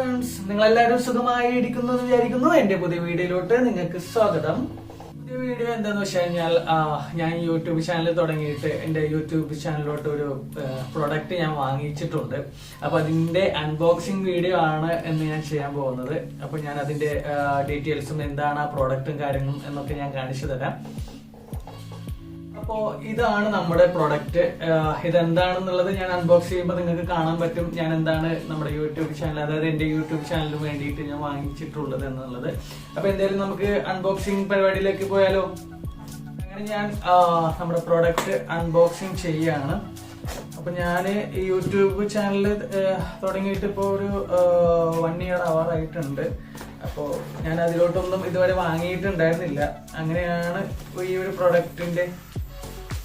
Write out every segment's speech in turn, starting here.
Friends നിങ്ങൾ എല്ലാവരും സുഖമായി ഇരിക്കുന്നു എന്ന് വിചാരിക്കുന്നു. എന്റെ പുതിയ വീഡിയോയിലോട്ട് നിങ്ങൾക്ക് സ്വാഗതം. പുതിയ വീഡിയോ എന്താന്ന് വെച്ച് കഴിഞ്ഞാൽ ഞാൻ യൂട്യൂബ് ചാനൽ തുടങ്ങിയിട്ട് എന്റെ യൂട്യൂബ് ചാനലിലോട്ട് ഒരു പ്രൊഡക്റ്റ് ഞാൻ വാങ്ങിച്ചിട്ടുണ്ട്. അപ്പൊ അതിന്റെ അൺബോക്സിംഗ് വീഡിയോ ആണ് എന്ന് ഞാൻ ചെയ്യാൻ പോകുന്നത്. അപ്പൊ ഞാൻ അതിന്റെ ഡീറ്റെയിൽസും എന്താണ് ആ പ്രോഡക്റ്റും കാര്യങ്ങളും എന്നൊക്കെ ഞാൻ കാണിച്ചു തരാം. അപ്പോ ഇതാണ് നമ്മുടെ പ്രൊഡക്റ്റ് ഇതെന്താണെന്നുള്ളത് ഞാൻ അൺബോക്സ് ചെയ്യുമ്പോൾ നിങ്ങൾക്ക് കാണാൻ പറ്റും. ഞാൻ എന്താണ് നമ്മുടെ യൂട്യൂബ് ചാനൽ അതായത് എന്റെ യൂട്യൂബ് ചാനലിന് വേണ്ടിയിട്ട് ഞാൻ വാങ്ങിച്ചിട്ടുള്ളത് എന്നുള്ളത്. അപ്പൊ എന്തായാലും നമുക്ക് അൺബോക്സിംഗ് പരിപാടിയിലേക്ക് പോയാലോ? അങ്ങനെ ഞാൻ നമ്മുടെ പ്രൊഡക്റ്റ് അൺബോക്സിംഗ് ചെയ്യാണ്. അപ്പൊ ഞാൻ ഈ യൂട്യൂബ് ചാനൽ തുടങ്ങിയിട്ട് ഇപ്പോൾ ഒരു വൺ ഇയർ ആവാറായിട്ടുണ്ട്. അപ്പോൾ ഞാൻ അതിലോട്ടൊന്നും ഇതുവരെ വാങ്ങിയിട്ടുണ്ടായിരുന്നില്ല. അങ്ങനെയാണ് ഈ ഒരു പ്രൊഡക്റ്റിന്റെ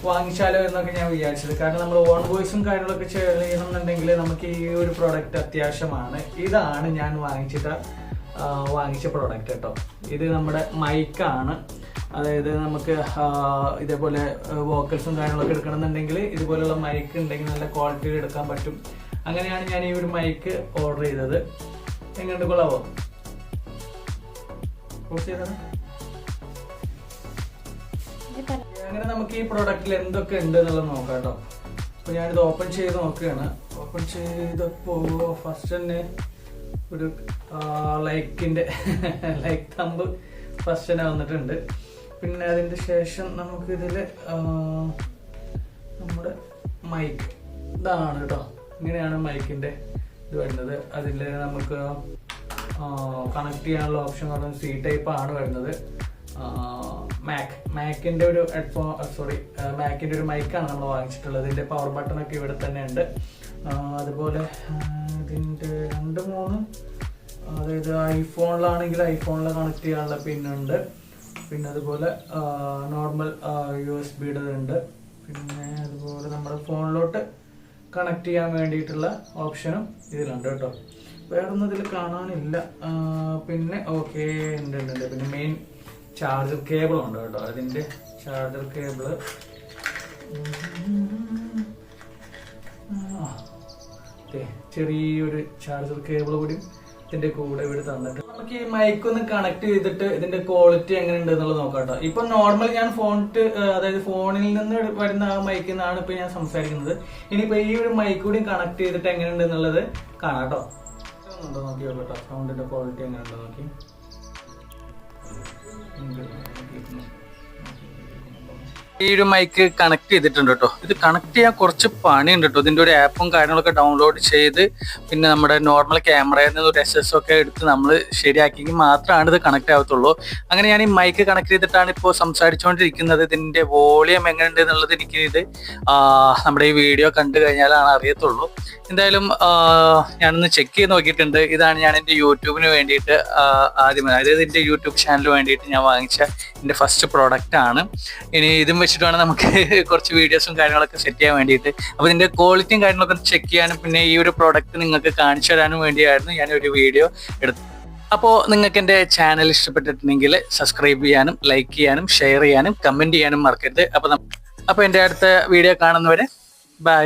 വാങ്ങിച്ചാലോ എന്നൊക്കെ ഞാൻ വിചാരിച്ചത്. കാരണം നമ്മൾ ഓൺ വോയിസും കാര്യങ്ങളൊക്കെ ചെയ്യണമെന്നുണ്ടെങ്കിൽ നമുക്ക് ഈ ഒരു പ്രോഡക്റ്റ് അത്യാവശ്യമാണ്. ഇതാണ് ഞാൻ വാങ്ങിച്ചിട്ട് വാങ്ങിച്ച പ്രോഡക്റ്റ് കേട്ടോ. ഇത് നമ്മുടെ മൈക്കാണ് അതായത് നമുക്ക് ഇതേപോലെ വോക്കൽസും കാര്യങ്ങളൊക്കെ എടുക്കണമെന്നുണ്ടെങ്കിൽ ഇതുപോലെയുള്ള മൈക്ക് ഉണ്ടെങ്കിൽ നല്ല ക്വാളിറ്റിയിൽ എടുക്കാൻ പറ്റും. അങ്ങനെയാണ് ഞാൻ ഈ ഒരു മൈക്ക് ഓർഡർ ചെയ്തത്. എങ്ങോട്ട് കൊള്ളാവോ? പോസ്റ്റ് ചെയ്തത്? അങ്ങനെ നമുക്ക് ഈ പ്രോഡക്റ്റിൽ എന്തൊക്കെ ഉണ്ട് എന്നുള്ളത് നോക്കാം കേട്ടോ അപ്പൊ ഞാനിത് ഓപ്പൺ ചെയ്ത് നോക്കുകയാണ്. ഓപ്പൺ ചെയ്തപ്പോ ഫസ്റ്റ് തന്നെ ഒരു ലൈക്കിന്റെ ലൈക്ക് തമ്പ് ഫസ്റ്റ് തന്നെ വന്നിട്ടുണ്ട്. പിന്നെ അതിന്റെ ശേഷം നമുക്ക് ഇതിൽ നമ്മുടെ മൈക്ക് ഇതാണ് കേട്ടോ ഇങ്ങനെയാണ് മൈക്കിന്റെ ഇത് വരുന്നത്. അതിൽ നമുക്ക് കണക്ട് ചെയ്യാനുള്ള ഓപ്ഷൻ പറയുന്നത് സി ടൈപ്പ് ആണ് വരുന്നത്. മാക് മാക്കിന്റെ ഒരു ഹെഡ്ഫോൺ സോറി മാക്കിന്റെ ഒരു മൈക്കാണ് നമ്മൾ വാങ്ങിച്ചിട്ടുള്ളത്. ഇതിന്റെ പവർ ബട്ടൺ ഒക്കെ ഇവിടെ തന്നെ ഉണ്ട്. അതുപോലെ ഇതിന്റെ രണ്ട് മൂന്ന് അതായത് ഐഫോണിലാണെങ്കിൽ ഐഫോണിൽ കണക്ട് ചെയ്യാനുള്ള പിന്നുണ്ട് പിന്നെ അതുപോലെ നോർമൽ യു എസ് ബിയുടെ ഉണ്ട്. പിന്നെ അതുപോലെ നമ്മുടെ ഫോണിലോട്ട് കണക്ട് ചെയ്യാൻ വേണ്ടിയിട്ടുള്ള ഓപ്ഷനും ഇതിലുണ്ട് കേട്ടോ. വേറൊന്നും ഇതിൽ കാണാനില്ല. പിന്നെ ഓക്കെ ഉണ്ട് ഉണ്ട്. പിന്നെ മെയിൻ ചാർജർ കേബിൾ ഉണ്ട് കേട്ടോ. അതിന്റെ ചാർജർ കേബിൾ. ചെറിയൊരു ചാർജർ കേബിൾ കൂടി ഇതിന്റെ കൂടെ ഇവിടെ തന്നിട്ട് നമുക്ക് ഈ മൈക്ക് ഒന്ന് കണക്ട് ചെയ്തിട്ട് ഇതിന്റെ ക്വാളിറ്റി എങ്ങനെ ഉണ്ട് എന്നുള്ളത് നോക്കാം കേട്ടോ. ഇപ്പൊ നോർമൽ ഞാൻ ഫോണിട്ട് അതായത് ഫോണിൽ നിന്ന് വരുന്ന ആ മൈക്കിൽ നിന്നാണ് ഇപ്പൊ ഞാൻ സംസാരിക്കുന്നത്. ഇനിയിപ്പോ ഈ ഒരു മൈക്ക് കൂടി കണക്ട് ചെയ്തിട്ട് എങ്ങനെ ഉണ്ട് എന്നുള്ളത് കാണാം കേട്ടോ. നോക്കി കേട്ടോ സൗണ്ടിന്റെ ക്വാളിറ്റി എങ്ങനെ ഉണ്ടോ നോക്കി ഈ ഒരു മൈക്ക് കണക്ട് ചെയ്തിട്ടുണ്ട് കേട്ടോ ഇത് കണക്ട് ചെയ്യാൻ കുറച്ച് പണിയുണ്ട് കേട്ടോ ഇതിന്റെ ഒരു ആപ്പും കാര്യങ്ങളൊക്കെ ഡൗൺലോഡ് ചെയ്ത് പിന്നെ നമ്മുടെ നോർമൽ ക്യാമറയിൽ നിന്ന് ഒരു എസ് എസ് ഒക്കെ എടുത്ത് നമ്മൾ ശരിയാക്കിയെങ്കിൽ മാത്രമാണ് ഇത് കണക്ട് ആവത്തുള്ളൂ. അങ്ങനെ ഞാൻ ഈ മൈക്ക് കണക്ട് ചെയ്തിട്ടാണ് ഇപ്പോൾ സംസാരിച്ചുകൊണ്ടിരിക്കുന്നത്. ഇതിന്റെ വോളിയം എങ്ങനെയുണ്ട് എന്നുള്ളത് എനിക്ക് ഇത് നമ്മുടെ ഈ വീഡിയോ കണ്ടു കഴിഞ്ഞാലാണ് അറിയത്തുള്ളൂ. എന്തായാലും ഞാനൊന്ന് ചെക്ക് ചെയ്ത് നോക്കിയിട്ടുണ്ട്. ഇതാണ് ഞാൻ എന്റെ യൂട്യൂബിന് വേണ്ടിയിട്ട് ആദ്യം. അതായത് എന്റെ യൂട്യൂബ് ചാനലിന് വേണ്ടിയിട്ട് ഞാൻ വാങ്ങിച്ച എന്റെ ഫസ്റ്റ് പ്രോഡക്റ്റ് ആണ്. ഇനി ഇതും വെച്ചിട്ട് വേണം നമുക്ക് കുറച്ച് വീഡിയോസും കാര്യങ്ങളൊക്കെ സെറ്റ് ചെയ്യാൻ വേണ്ടിയിട്ട്. അപ്പോൾ ഇതിന്റെ ക്വാളിറ്റിയും കാര്യങ്ങളൊക്കെ ചെക്ക് ചെയ്യാനും പിന്നെ ഈ ഒരു പ്രോഡക്റ്റ് നിങ്ങൾക്ക് കാണിച്ചു തരാനും വേണ്ടിയായിരുന്നു ഞാൻ ഒരു വീഡിയോ എടുത്തു അപ്പോൾ നിങ്ങൾക്ക് എന്റെ ചാനൽ ഇഷ്ടപ്പെട്ടിട്ടുണ്ടെങ്കിൽ സബ്സ്ക്രൈബ് ചെയ്യാനും ലൈക്ക് ചെയ്യാനും ഷെയർ ചെയ്യാനും കമന്റ് ചെയ്യാനും മറക്കരുത്. അപ്പോൾ അപ്പോൾ എന്റെ അടുത്ത വീഡിയോ കാണുന്നവരെ ബൈ